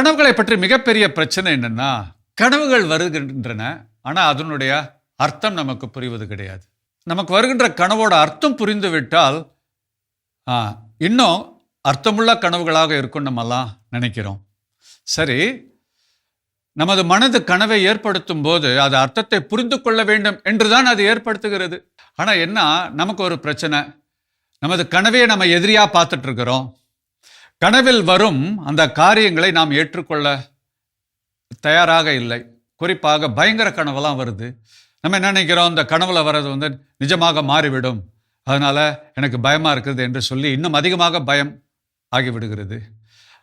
கனவுகளை பற்றி மிகப்பெரிய பிரச்சனை என்னென்னா கனவுகள் வருகின்றன ஆனால் அதனுடைய அர்த்தம் நமக்கு புரிவது கிடையாது. நமக்கு வருகின்ற கனவோட அர்த்தம் புரிந்துவிட்டால் ஆ, இன்னும் அர்த்தமுள்ள கனவுகளாக இருக்கும் நம்மெல்லாம் நினைக்கிறோம். சரி நமது மனது கனவை ஏற்படுத்தும் போது அது அர்த்தத்தை புரிந்து கொள்ள வேண்டும் என்றுதான் அது ஏற்படுத்துகிறது. ஆனால் என்ன நமக்கு ஒரு பிரச்சனை. நமது கனவையை நம்ம எதிரியாக பார்த்துட்ருக்குறோம் கனவில் வரும் அந்த காரியங்களை நாம் ஏற்றுக்கொள்ள தயாராக இல்லை. குறிப்பாக பயங்கர கனவெல்லாம் வருது. நம்ம என்ன நினைக்கிறோம்? அந்த கனவுல வர்றது வந்து நிஜமாக மாறிவிடும். அதனால் எனக்கு பயமாக இருக்குது என்று சொல்லி இன்னும் அதிகமாக பயம் ஆகிவிடுகிறது.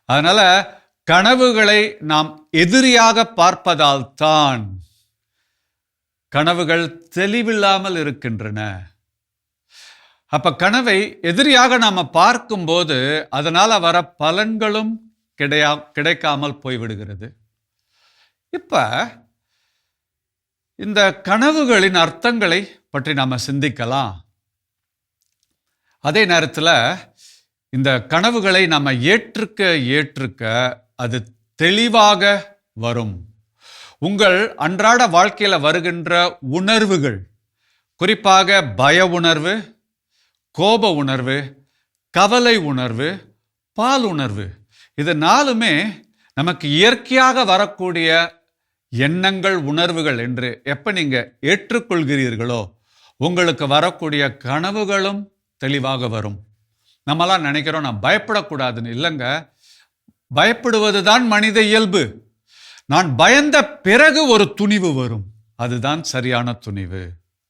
அதனால் கனவுகளை நாம் எதிரியாக பார்ப்பதால் தான் கனவுகள் தெளிவில்லாமல் இருக்கின்றன. அப்போ கனவை எதிரியாக நாம் பார்க்கும்போது அதனால் வர பலன்களும் கிடையா கிடைக்காமல் போய்விடுகிறது. இப்போ இந்த கனவுகளின் அர்த்தங்களை பற்றி நாம் சிந்திக்கலாம். அதே நேரத்தில் இந்த கனவுகளை நம்ம ஏற்றுக்க ஏற்றுக்க அது தெளிவாக வரும். உங்கள் அன்றாட வாழ்க்கையில் வருகின்ற உணர்வுகள் குறிப்பாக பய உணர்வு கோப உணர்வு கவலை உணர்வு பால் உணர்வு. இது நாலுமே நமக்கு இயற்கையாக வரக்கூடிய எண்ணங்கள் உணர்வுகள் என்று எப்போ நீங்கள் ஏற்றுக்கொள்கிறீர்களோ உங்களுக்கு வரக்கூடிய கனவுகளும் தெளிவாக வரும். நம்மளாம் நினைக்கிறோம் நான் பயப்படக்கூடாதுன்னு. இல்லைங்க. பயப்படுவது தான் மனித இயல்பு. நான் பயந்த பிறகு ஒரு துணிவு வரும். அதுதான் சரியான துணிவு.